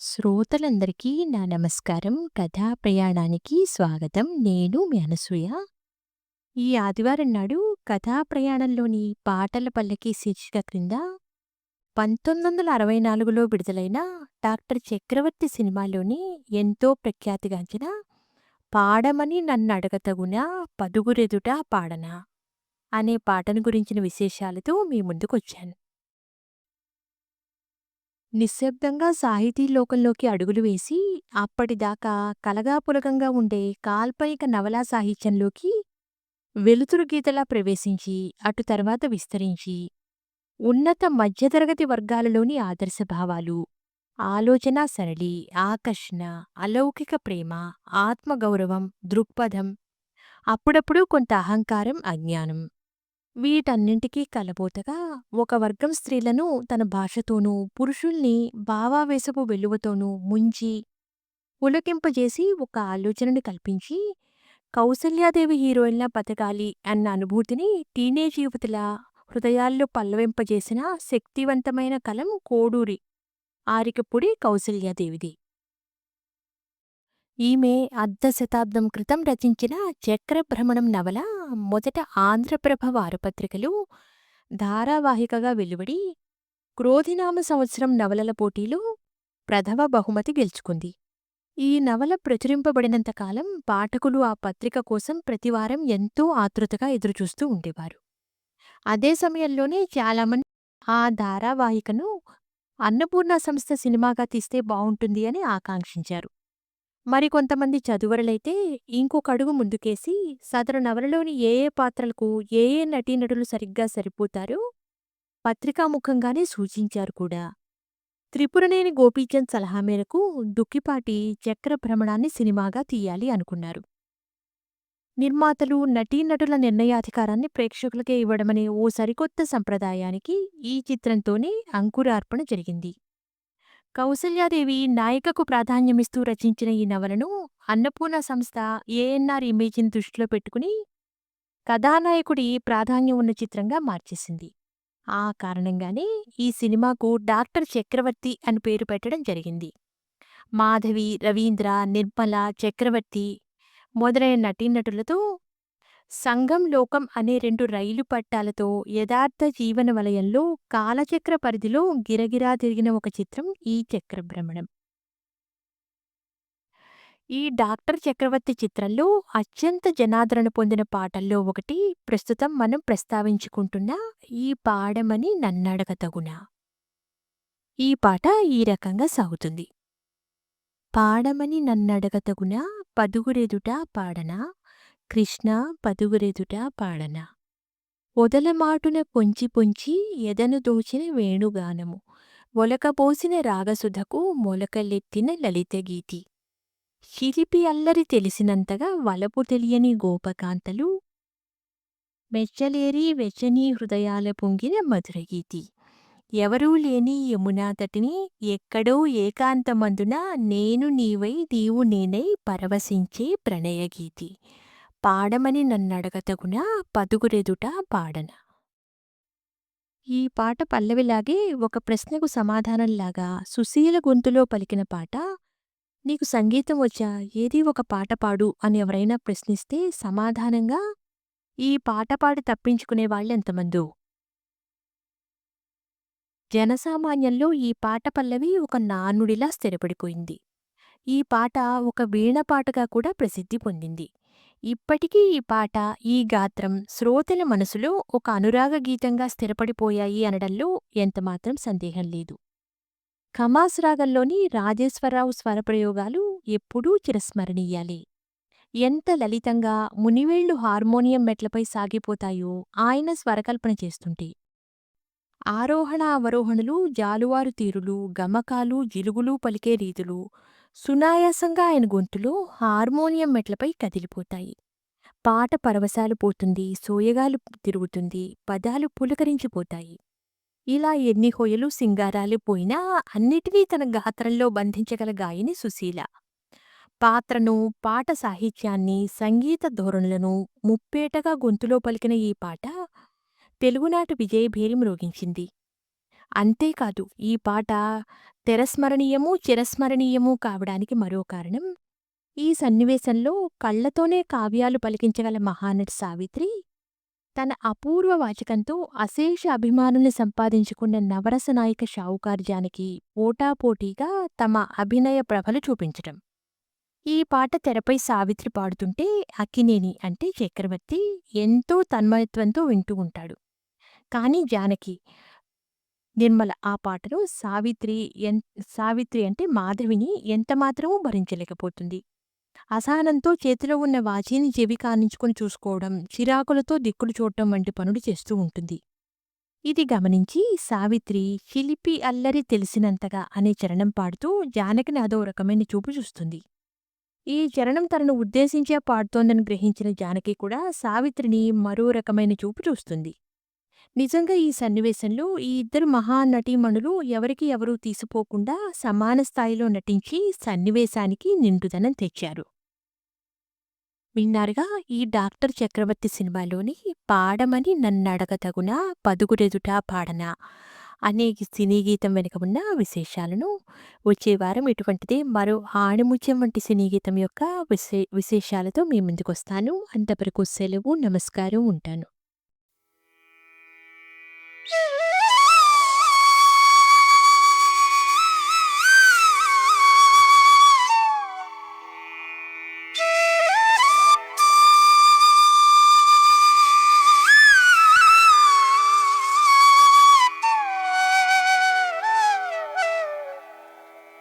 శ్రోతలందరికీ నా నమస్కారం. కథా ప్రయాణానికి స్వాగతం. నేను మీ అనసూయ. ఈ ఆదివారం నాడు కథా ప్రయాణంలోని పాటల పల్లకి శీర్షిక క్రింద 1964లో విడుదలైన డాక్టర్ చక్రవర్తి సినిమాలోని ఎంతో ప్రఖ్యాతిగాంచిన 'పాడమని నన్ను అడగతగున పదుగురెదుట పాడనా' అనే పాటను గురించిన విశేషాలతో మీ ముందుకొచ్చాను. నిశ్శబ్దంగా సాహితీ లోకంలోకి అడుగులు వేసి, అప్పటిదాకా కలగాపులగంగా ఉండే కాల్పనిక నవలా సాహిత్యంలోకి వెలుతురు గీతలా ప్రవేశించి, అటు తర్వాత విస్తరించి, ఉన్నత మధ్యతరగతి వర్గాలలోని ఆదర్శభావాలు, ఆలోచనా సరళి, ఆకర్షణ, అలౌకిక ప్రేమ, ఆత్మగౌరవం, దృక్పథం, అప్పుడప్పుడు కొంత అహంకారం, అజ్ఞానం. వీటన్నింటికీ కలబోతగా ఒక వర్గం స్త్రీలను తన భాషతోనూ, పురుషుల్ని భావావేశపు వెలువతోనూ ముంచి, ఉలకింపజేసి ఒక ఆలోచనని కల్పించి, కౌసల్యాదేవి హీరోయిన్‌లా బతకాలి అన్న అనుభూతిని టీనేజ్ యువతుల హృదయాల్లో పల్లవింపజేసిన శక్తివంతమైన కలం కోడూరి ఆరికపుడి కౌసల్యాదేవిది. ఈమె అర్ధ శతాబ్దం క్రితం రచించిన 'చక్రభ్రమణం' నవల మొదట ఆంధ్రప్రభ వారపత్రికలు ధారావాహికగా వెలువడి, క్రోధినామ సంవత్సరం నవలల పోటీలో ప్రథమ బహుమతి గెలుచుకుంది. ఈ నవల ప్రచురింపబడినంతకాలం పాఠకులు ఆ పత్రిక కోసం ప్రతివారం ఎంతో ఆతృతగా ఎదురుచూస్తూ ఉండేవారు. అదే సమయంలోనే చాలామంది ఆ ధారావాహికను అన్నపూర్ణ సంస్థ సినిమాగా తీస్తే బావుంటుంది అని ఆకాంక్షించారు. మరికొంతమంది చదువరులైతే ఇంకొక అడుగు ముందుకేసి సదరు నవలలోని ఏ ఏ పాత్రలకు ఏ ఏ నటీనటులు సరిగ్గా సరిపోతారో పత్రికాముఖంగానే సూచించారు కూడా. త్రిపురనేని గోపీచంద్ సలహా మేరకు దుక్కిపాటి 'చక్రభ్రమణాన్ని' సినిమాగా తీయాలి అనుకున్నారు. నిర్మాతలు నటీనటుల నిర్ణయాధికారాన్ని ప్రేక్షకులకే ఇవ్వడమనే ఓ సరికొత్త సంప్రదాయానికి ఈ చిత్రంతోనే అంకురార్పణ జరిగింది. కౌసల్యాదేవి నాయికకు ప్రాధాన్యమిస్తూ రచించిన ఈ నవలను అన్నపూర్ణ సంస్థ ఏఎన్ఆర్ ఇమేజ్‌ని దృష్టిలో పెట్టుకుని కథానాయకుడి ప్రాధాన్యం ఉన్న చిత్రంగా మార్చేసింది. ఆ కారణంగానే ఈ సినిమాకు 'డాక్టర్ చక్రవర్తి' అని పేరు పెట్టడం జరిగింది. మాధవి, రవీంద్ర, నిర్మల, చక్రవర్తి మొదలైన నటీనటులతో సంఘం లోకం' అనే రెండు రైలు పట్టాలతో యథార్థ జీవన వలయంలో కాలచక్ర పరిధిలో గిరగిరా తిరిగిన ఒక చిత్రం ఈ 'చక్రభ్రమణం'. ఈ 'డాక్టర్ చక్రవర్తి' చిత్రంలో అత్యంత జనాదరణ పొందిన పాటల్లో ఒకటి ప్రస్తుతం మనం ప్రస్తావించుకుంటున్న ఈ 'పాడమని నన్నడగతగునా'. ఈ పాట ఈ రకంగా సాగుతుంది. పాడమని నన్నడగతగునా పదుగురెదుట పాడనా కృష్ణ పదుగురెదుట పాడన. వదలమాటున పొంచి పొంచి ఎదను దోచిన వేణుగానము. ఒలకబోసిన రాగసుధకు మొలకలెత్తిన లలితగీతి. చిలిపి అల్లరి తెలిసినంతగా వలపు తెలియని గోపకాంతలు. మెచ్చలేరి వెచ్చని హృదయాల పొంగిన మధురగీతి. ఎవరూ లేని యమునా తటిని ఎక్కడో ఏకాంతమందున నేను నీవై దీవు నేనై పరవశించే ప్రణయగీతి. పాడమని నన్నడగతగునా పదుగురెదుట పాడన ఈ పాట పల్లవిలాగే ఒక ప్రశ్నకు సమాధానంలాగా సుశీల గొంతులో పలికిన పాట నీకు సంగీతం వచ్చా ఏదీ ఒక పాట పాడు అని ఎవరైనా ప్రశ్నిస్తే సమాధానంగా ఈ పాట పాడి తప్పించుకునే వాళ్ళెంతమందో. జనసామాన్యంలో ఈ పాట పల్లవి ఒక నానుడిలా స్థిరపడిపోయింది. ఈ పాట ఒక వీణపాటగా కూడా ప్రసిద్ధి పొందింది. ఇప్పటికీ ఈ పాట, ఈ గాత్రం శ్రోతల మనసులో ఒక అనురాగ గీతంగా స్థిరపడిపోయాయి అనడంలో ఎంతమాత్రం సందేహం లేదు. ఖమాస్ రాగంలోని రాజేశ్వరరావు స్వరప్రయోగాలు ఎప్పుడూ చిరస్మరణీయాలే. ఎంత లలితంగా మునివేళ్ళు హార్మోనియం మెట్లపై సాగిపోతాయో ఆయన స్వరకల్పన చేస్తుంటే. ఆరోహణ అవరోహణలు జాలువారు తీరులు, గమకాలు, జిలుగులు పలికే రీతులు సునాయాసంగా ఆయన గొంతులో హార్మోనియం మెట్లపై కదిలిపోతాయి. పాట పరవశాలు పోతుంది, సోయగాలు తిరుగుతుంది, పదాలు పులకరించిపోతాయి. ఇలా ఎన్ని హోయలు సింగారాలు పోయినా అన్నిటినీ తన గాత్రంలో బంధించగల గాయని సుశీల. పాత్రను, పాట సాహిత్యాన్ని, సంగీత ధోరణులను ముప్పేటగా గొంతులో పలికిన ఈ పాట తెలుగునాట విజయభేరి మ్రోగించింది. అంతేకాదు ఈ పాట తెరస్మరణీయము, చిరస్మరణీయము కావడానికి మరో కారణం, ఈ సన్నివేశంలో కళ్ళతోనే కావ్యాలు పలికించగల మహానటి సావిత్రి, తన అపూర్వ వాచకంతో అశేష అభిమానుల్ని సంపాదించుకున్న నవరస నాయక షావుకారు పోటాపోటీగా తమ అభినయ ప్రభలు చూపించటం. ఈ పాట తెరపై సావిత్రి పాడుతుంటే అక్కినేని అంటే చక్రవర్తి ఎంతో తన్మయత్వంతో వింటూ ఉంటాడు. కానీ జానకి నిర్మల ఆ పాటలో సావిత్రి ఎన్ సావిత్రి అంటే మాధవిని ఎంతమాత్రమూ భరించలేకపోతుంది. అసహనంతో చేతిలో ఉన్న వాచీని చెవి కానించుకొని చూసుకోవడం, చిరాకులతో దిక్కులు చూడటం వంటి పనులు చేస్తూ ఉంటుంది. ఇది గమనించి సావిత్రి చిలిపి అల్లరి తెలిసినంతగా అనే చరణం పాడుతూ జానకిని అదో రకమైన చూపు చూస్తుంది. ఈ చరణం తనను ఉద్దేశించే పాడుతోందని గ్రహించిన జానకి కూడా సావిత్రిని మరో రకమైన చూపు చూస్తుంది. నిజంగా ఈ సన్నివేశంలో ఈ ఇద్దరు మహానటీమణులు ఎవరికి ఎవరూ తీసిపోకుండా సమాన స్థాయిలో నటించి సన్నివేశానికి నిండుదనం తెచ్చారు. విన్నారుగా ఈ డాక్టర్ చక్రవర్తి సినిమాలోని పాడమని నన్నడగతగున పదుగురెదుట పాడనా అనే సినీ గీతం వెనుక ఉన్న విశేషాలను వచ్చే వారం ఇటువంటిదే మరో ఆణిముత్యం వంటి సినీ గీతం యొక్క విశే విశేషాలతో మీ ముందుకొస్తాను. అంతవరకు సెలవు. నమస్కారం. ఉంటాను.